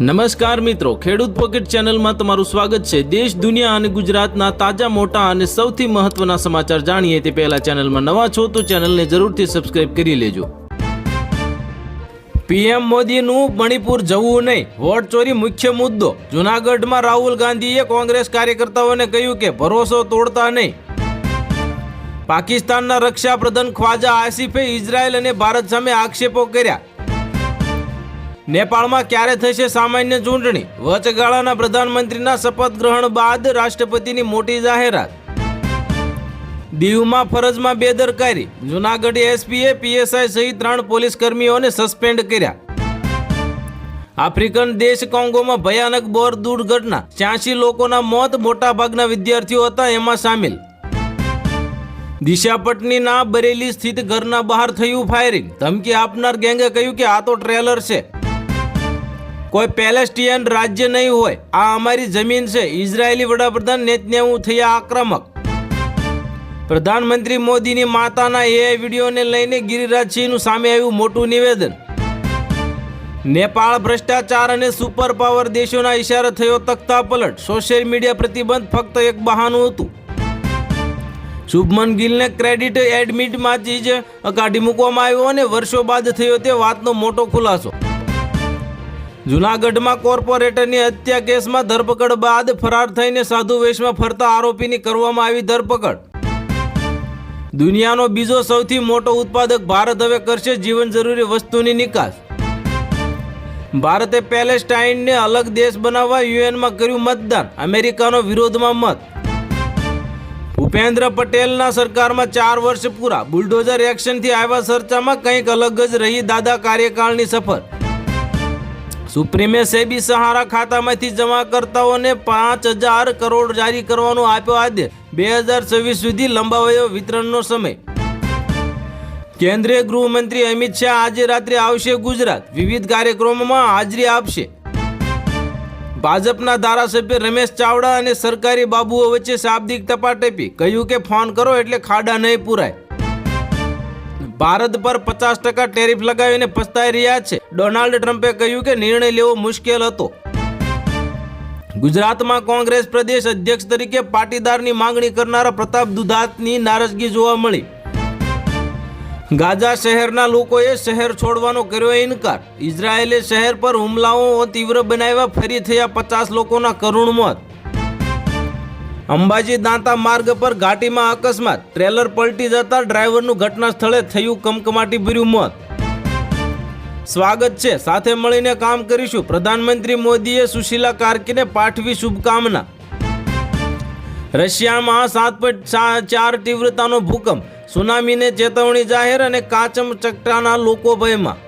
નમસ્કાર મિત્રો, ખેડૂત પોકેટ ચેનલમાં તમારું સ્વાગત છે. દેશ, દુનિયા અને ગુજરાતના તાજા, મોટા અને સૌથી મહત્વના સમાચાર જાણીએ તે પહેલા ચેનલમાં નવા છો તો ચેનલને જરૂરથી સબસ્ક્રાઇબ કરી લેજો. પીએમ મોદીનું મણિપુર જવું નહીં, વોટ ચોરી મુખ્ય મુદ્દો. જુનાગઢમાં રાહુલ ગાંધીએ કોંગ્રેસ કાર્યકર્તાઓને કહ્યું કે ભરોસો તોડતા નહીં. પાકિસ્તાનના રક્ષા પ્રધાન ખ્વાજા આસિફે ઇઝરાયલ અને ભારત સામે આક્ષેપો કર્યા. નેપાળમાં ક્યારે થશે સામાન્ય ચૂંટણી? વચગાળાના પ્રધાનમંત્રીના શપથ ગ્રહણ બાદ રાષ્ટ્રપતિની મોટી જાહેરાત. દીવમાં ફરજમાં બેદરકારી. જુનાગઢ એસપીએ પીએસઆઈ સહિત ત્રણ પોલીસ કર્મીઓને સસ્પેન્ડ કર્યા. આફ્રિકન દેશ કોંગોમાં ભયાનક બોર દુર્ઘટના. છ્યાસી લોકોના મોત મોટાભાગના વિદ્યાર્થીઓ હતા એમાં સામેલ. દિશા પટનીના બરેલી સ્થિત ઘરના બહાર થયું ફાયરિંગ. ધમકી આપનાર ગેંગે કહ્યું કે આ તો ટ્રેલર છે. કોઈ પેલેસ્ટિયન રાજ્ય નહીં હોય. આ અમારી જમીન છે. ઇઝરાયેલી વડાપ્રધાન નેતન્યાહુ થયા આક્રમક. પ્રધાનમંત્રી મોદીની માતાના એ વિડીયોને લઈને ગિરિરાજસિંહનું સામે આવ્યું મોટું નિવેદન. નેપાળ ભ્રષ્ટાચાર અને સુપર પાવર દેશોના ઇશારે થયો તખતા પલટ. સોશિયલ મીડિયા પ્રતિબંધ ફક્ત એક બહાનું હતું. શુભમન ગિલને ક્રેડિટ એડમિટમાંથી જ કાઢી મૂકવામાં આવ્યો અને વર્ષો બાદ થયો તે વાતનો મોટો ખુલાસો. જુનાગઢમાં કોર્પોરેટરની હત્યા કેસમાં ધરપકડ બાદ ફરાર થઈને સાધુ વેશમાં ફરતા આરોપીની કરવામાં આવી ધરપકડ. દુનિયાનો બીજો સૌથી મોટો ઉત્પાદક ભારત હવે કરશે જીવન જરૂરી વસ્તુની નિકાસ. ભારતે પેલેસ્ટાઇનને અલગ દેશ બનાવવા યુએનમાં કર્યું મતદાન. અમેરિકાનો વિરોધમાં મત. ભૂપેન્દ્ર પટેલના સરકારમાં ચાર વર્ષ પૂરા. બુલડોઝર એક્શનથી આવ્યા ચર્ચામાં કંઈક અલગ જ રહી દાદા કાર્યકાળની સફર. સુપ્રીમે સેબી સહારા ખાતામાંથી જમા કરતાઓને પાંચ હજાર કરોડ જારી કરવાનો આપ્યો આદેશ. બે હજાર છવ્વીસ સુધી લંબાવાયો વિતરણનો સમય. કેન્દ્રીય ગૃહમંત્રી અમિત શાહ આજે રાત્રે આવશે ગુજરાત. વિવિધ કાર્યક્રમોમાં હાજરી આપશે. ભાજપના ધારાસભ્ય રમેશ ચાવડા અને સરકારી બાબુઓ વચ્ચે શાબ્દિક ટપાટપી કહ્યું કે ફોન કરો એટલે ખાડા નહીં પૂરાય. ભારત પર પચાસ ટકા ટેરિફ લગાવીને પસ્તાઈ રહ્યા છે. ડોનાલ્ડ ટ્રમ્પે કહ્યું કે નિર્ણય લેવો મુશ્કેલ હતો. ગુજરાતમાં કોંગ્રેસ પ્રદેશ અધ્યક્ષ તરીકે પાટીદારની માંગણી કરનારા પ્રતાપ દુધાતની નારાજગી જોવા મળી. ગાઝા શહેરના લોકોએ શહેર છોડવાનો કર્યો ઇનકાર. ઇઝરાયેલે શહેર પર હુમલાઓ તીવ્ર બનાવ્યા, ફરી થયા પચાસ લોકોના કરુણ મોત. અંબાજી દાંતા માર્ગ પર ઘાટીમાં અકસ્માત. ટ્રેલર પલટી જતા ડ્રાઈવરનું ઘટના સ્થળે થયું કમકમાટી ભર્યું મોત. સ્વાગત છે. સાથે મળીને કામ કરીશું. પ્રધાનમંત્રી મોદીએ સુશીલા કાર્કીને પાઠવી શુભકામના. રશિયામાં સાત પોઈન્ટ ચાર તીવ્રતાનો ભૂકંપ. સુનામીને ચેતવણી જાહેર અને કાચમ ચકટાના લોકો ભયમાં.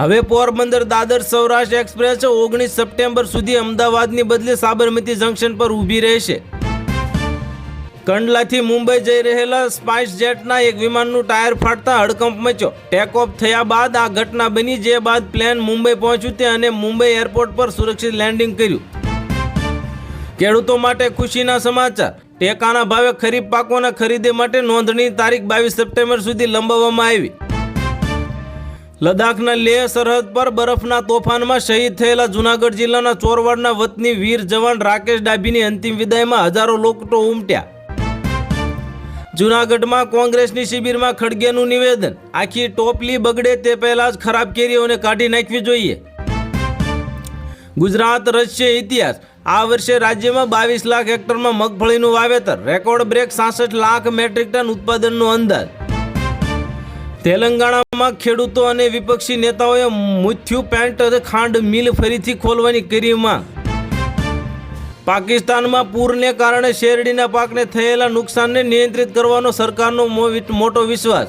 હવે પોરબંદર દાદર સૌરાષ્ટ્ર એક્સપ્રેસ ઓગણીસ સપ્ટેમ્બર સુધી અમદાવાદની બદલે સાબરમતી જંકશન પર ઊભી રહેશે. કંડલાથી મુંબઈ જઈ રહેલા સ્પાઇસ જેટના એક વિમાનનું ટાયર ફાટતા હડકંપ મચ્યો. ટેક ઓફ થયા બાદ આ ઘટના બની જે બાદ પ્લેન મુંબઈ પહોંચ્યું તે અને મુંબઈ એરપોર્ટ પર સુરક્ષિત લેન્ડિંગ કર્યું. ખેડૂતો માટે ખુશીના સમાચાર. ટેકાના ભાવે ખરીફ પાકોના ખરીદી માટે નોંધણી તારીખ બાવીસ સપ્ટેમ્બર સુધી લંબાવવામાં આવી. લદ્દાખના લેહ સરહદ પર બરફના તોફાનમાં શહીદ થયેલા જુનાગઢ જિલ્લાના ચોરવાડના વતની વીર જવાન રાકેશ ડાભીની અંતિમ વિદાયમાં હજારો લોકો ઉમટ્યા. જુનાગઢમાં કોંગ્રેસની શિબિરમાં ખડગેનું નિવેદન. આખી ટોપલી બગડે તે પહેલા જ ખરાબ કેરીઓને કાઢી નાખવી જોઈએ. ગુજરાત રચશે ઇતિહાસ. આ વર્ષે રાજ્યમાં બાવીસ લાખ હેક્ટરમાં મગફળીનું વાવેતર. રેકોર્ડ બ્રેક સાસઠ લાખ મેટ્રિક ટન ઉત્પાદનનો અંદાજ. તેલંગાણામાં ખેડૂતો અને વિપક્ષી નેતાઓએ મુથ્યુ પેન્ટ ખાંડ મિલ ફરીથી ખોલવાની કરી માંગ. પાકિસ્તાનમાં પૂરને કારણે શેરડીના પાકને થયેલા નુકસાનને નિયંત્રિત કરવાનો સરકારનો મોટો વિશ્વાસ.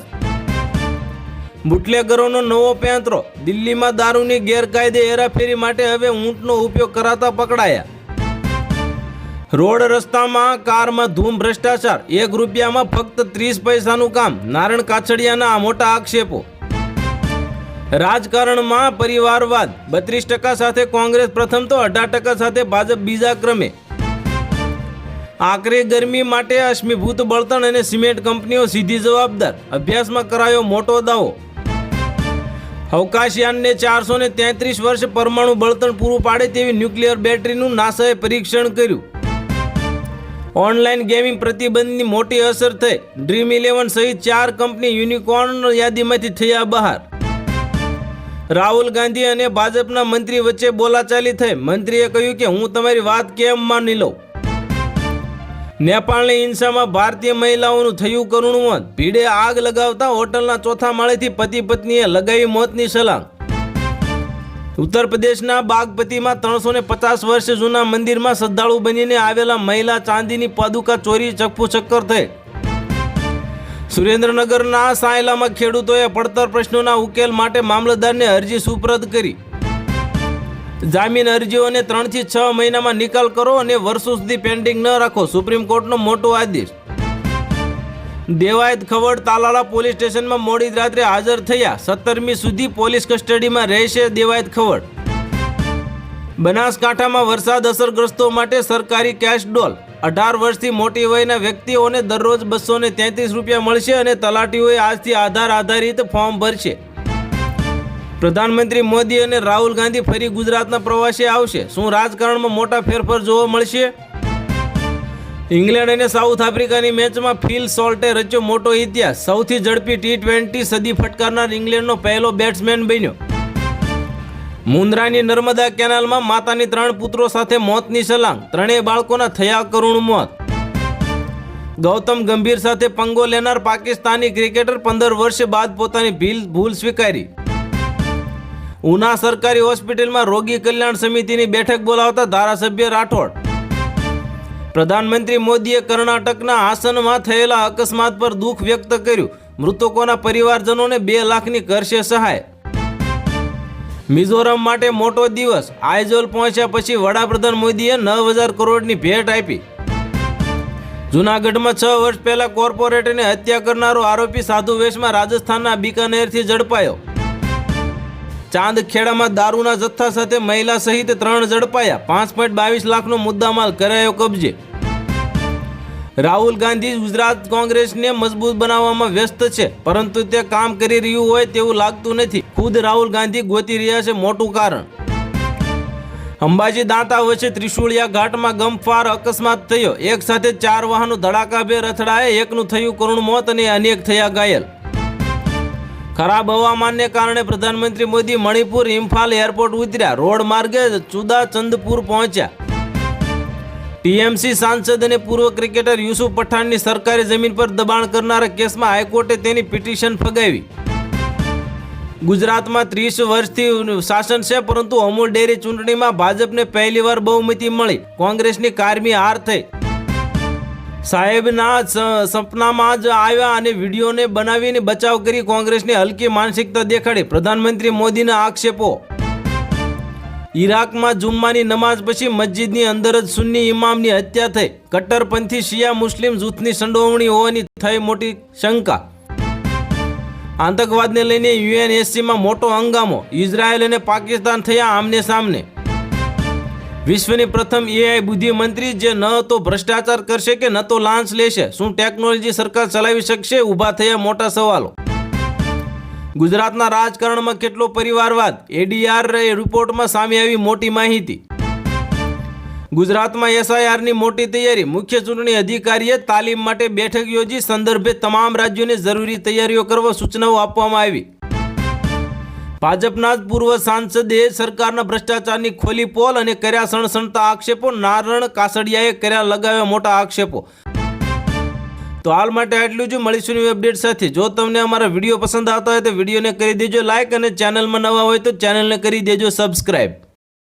બુટલેગરોનો નવો પેંતરો, દિલ્હીમાં દારૂની ગેરકાયદે હેરાફેરી માટે હવે ઊંટનો ઉપયોગ કરાતા પકડાયા. રોડ રસ્તામાં કારમાં ધૂમ ભ્રષ્ટાચાર. એક રૂપિયામાં ફક્ત ત્રીસ પૈસાનું કામ. નારણ કાછડિયાના મોટા આક્ષેપો. રાજકારણમાં પરિવારવાદ. બત્રીસ ટકા સાથે કોંગ્રેસ, પ્રથમ તો અઢાર ટકા સાથે ભાજપ, બીજા ક્રમે. આકરી ગરમી માટે અશ્મિભૂત બળતણ અને સિમેન્ટ કંપનીઓ સીધી જવાબદાર. અભ્યાસમાં કરાયો મોટો દાવો. અવકાશયાનને ચારસો ને તેત્રીસ વર્ષ પરમાણુ બળતણ પૂરું પાડે તેવી ન્યુક્લિયર બેટરીનું નાસાએ પરીક્ષણ કર્યું. ઓનલાઈન ગેમિંગ પ્રતિબંધની મોટી અસર થઈ. ડ્રીમ ઇલેવન સહિત ચાર કંપની યુનિકોર્ન યાદીમાંથી થયા બહાર. રાહુલ ગાંધી અને ભાજપના મંત્રી વચ્ચે બોલાચાલી થઈ. મંત્રીએ કહ્યું કે, હું તમારી વાત કેમ માની લઉં? નેપાળની હિંસામાં ભારતીય મહિલાઓનું થયું કરુણવંત. ભીડે આગ લગાવતા હોટલના ચોથા માળેથી પતિ પત્નીએ લગાવી મોતની સલાંગ ઉત્તર પ્રદેશના બાગપતિમાં ત્રણસો ને પચાસ વર્ષ જૂના મંદિરમાં શ્રદ્ધાળુ બનીને આવેલા મહિલા ચાંદીની પાદુકા ચોરી ચપ્પુ ચક્કર થઈ. સુરેન્દ્રનગરના સાયલામાં ખેડૂતોએ પડતર પ્રશ્નોના ઉકેલ માટે મામલતદારને અરજી સુપ્રત કરી. જામીન અરજીઓને ત્રણથી છ મહિનામાં નિકાલ કરો અને વર્ષો સુધી પેન્ડિંગ ન રાખો, સુપ્રીમ કોર્ટનો મોટો આદેશ. દેવાયત ખવડ તાલાળા પોલીસ સ્ટેશનમાં મોડી રાત્રે હાજર થયા. સત્તરમી સુધી પોલીસ કસ્ટડીમાં રહેશે દેવાયત ખવડ. બનાસકાંઠામાં વરસાદ અસરગ્રસ્તો માટે સરકારી કેશ ડોલ. અઢાર વર્ષથી મોટી વયના વ્યક્તિઓને દરરોજ બસો ને તેત્રીસ રૂપિયા મળશે અને તલાટીઓએ આજથી આધાર આધારિત ફોર્મ ભરશે. પ્રધાનમંત્રી મોદી અને રાહુલ ગાંધી ફરી ગુજરાતના પ્રવાસે આવશે. શું રાજકારણમાં મોટા ફેરફાર જોવા મળશે? ઇંગ્લેન્ડ અને સાઉથ આફ્રિકાની મેચમાં ફિલ સોલ્ટે રચ્યો મોટો ઇતિહાસ. સૌથી ઝડપી ટી ટ્વેન્ટી સદી ફટકારનાર ઇંગ્લેન્ડનો પહેલો બેટ્સમેન બન્યો. મુન્દ્રાની નર્મદા કેનાલમાં માતાની ત્રણ પુત્રો સાથે મોતની સલાંગ ત્રણેય બાળકોના થયા કરુણ મોત. ગૌતમ ગંભીર સાથે પંગો લેનાર પાકિસ્તાની ક્રિકેટર પંદર વર્ષ બાદ પોતાની ભીલ ભૂલ સ્વીકારી. ઉના સરકારી હોસ્પિટલમાં રોગી કલ્યાણ સમિતિની બેઠક બોલાવતા ધારાસભ્ય રાઠોડ. પ્રધાનમંત્રી મોદીએ કર્ણાટકના હાસનમાં થયેલા અકસ્માત પર દુઃખ વ્યક્ત કર્યું. મૃતકોના પરિવારજનોને બે લાખની કરશે સહાય. મિઝોરમ માટે મોટો દિવસ. આઇઝોલ પહોંચ્યા પછી વડાપ્રધાન મોદીએ નવ હજાર કરોડની ભેટ આપી. જૂનાગઢમાં છ વર્ષ પહેલા કોર્પોરેટરની હત્યા કરનારો આરોપી સાધુ વેશમાં રાજસ્થાનના બિકાનેરથી ઝડપાયો. ચાંદખેડામાં દારૂના જથ્થા સાથે મહિલા સહિત ત્રણ ઝડપાયા. પાંચ પોઈન્ટ બાવીસ લાખનો મુદ્દામાલ કરાયો કબજે. રાહુલ ગાંધી ગુજરાત કોંગ્રેસને મજબૂત બનાવવામાં વ્યસ્ત છે, પરંતુ તે કામ કરી રહ્યું હોય તેવું લાગતું નથી. ખુદ રાહુલ ગાંધી ગોતી રહ્યા છે મોટું કારણ. અંબાજી દાંતા વચ્ચે ત્રિશુળિયા ઘાટમાં ગમફાર અકસ્માત થયો. એક સાથે ચાર વાહનો ધડાકાભેર અથડાયા, એકનું થયું કરુણ મોત અને અનેક થયા ઘાયલ. ખરાબ હવામાનને કારણે પ્રધાનમંત્રી મોદી મણિપુર, ઇમ્ફાલ એરપોર્ટ ઉતર્યા. રોડ માર્ગે ચુદાચંદપુર પહોંચ્યા. ટીએમસી સાંસદ અને પૂર્વ ક્રિકેટર યુસુફ પઠાણની સરકારી જમીન પર દબાણ કરનારા કેસમાં હાઈકોર્ટે તેની પિટિશન ફગાવી. ગુજરાતમાં ત્રીસ વર્ષથી શાસન છે, પરંતુ અમૂલ ડેરી ચૂંટણીમાં ભાજપને પહેલીવાર બહુમતી મળી. કોંગ્રેસની કારમી હાર થઈ. સાહેબના સપનામાં જ આવ્યા અને વિડીયોને બનાવીને બચાવ કરી કોંગ્રેસની હલકી માનસિકતા દેખાડી પ્રધાનમંત્રી મોદીના આક્ષેપો. ઈરાકમાં જુમ્માની નમાઝ પછી મસ્જિદની અંદર જ સુન્ની ઇમામની હત્યા થઈ. કટ્ટરપંથી શિયા મુસ્લિમ જૂથની સંડોવણી હોવાની થઈ મોટી શંકા. આતંકવાદને લઈને યુએનએસસીમાં મોટો હંગામો. ઇઝરાયલ અને પાકિસ્તાન થયા આમને સામને. વિશ્વની પ્રથમ એઆઈ બુદ્ધિમંત્રી જે ન તો ભ્રષ્ટાચાર કરશે કે ન તો લાંચ લેશે? શું ટેકનોલોજી સરકાર ચલાવી શકશે? ઊભા થયા મોટા સવાલો. ગુજરાતના રાજકારણમાં કેટલો પરિવારવાદ? એડીઆર રિપોર્ટમાં સામે આવી મોટી માહિતી. ગુજરાતમાં એસઆઈઆરની મોટી તૈયારી. મુખ્ય ચૂંટણી અધિકારીએ તાલીમ માટે બેઠક યોજી સંદર્ભે તમામ રાજ્યોને જરૂરી તૈયારીઓ કરવા સૂચનાઓ આપવામાં આવી. ભાજપના જ પૂર્વ સાંસદે સરકારના ભ્રષ્ટાચારની ખોલી પોલ અને કર્યા સણસણતા આક્ષેપો. નારણ કાસડિયાએ કર્યા લગાવ્યા મોટા આક્ષેપો. તો હાલ માટે આટલું જ. મળીશું નવી અપડેટ સાથે. જો તમને અમારા વીડિયો પસંદ આવતા હોય તો વિડીયોને કરી દેજો લાઇક અને ચેનલમાં નવા હોય તો ચેનલને કરી દેજો સબસ્ક્રાઈબ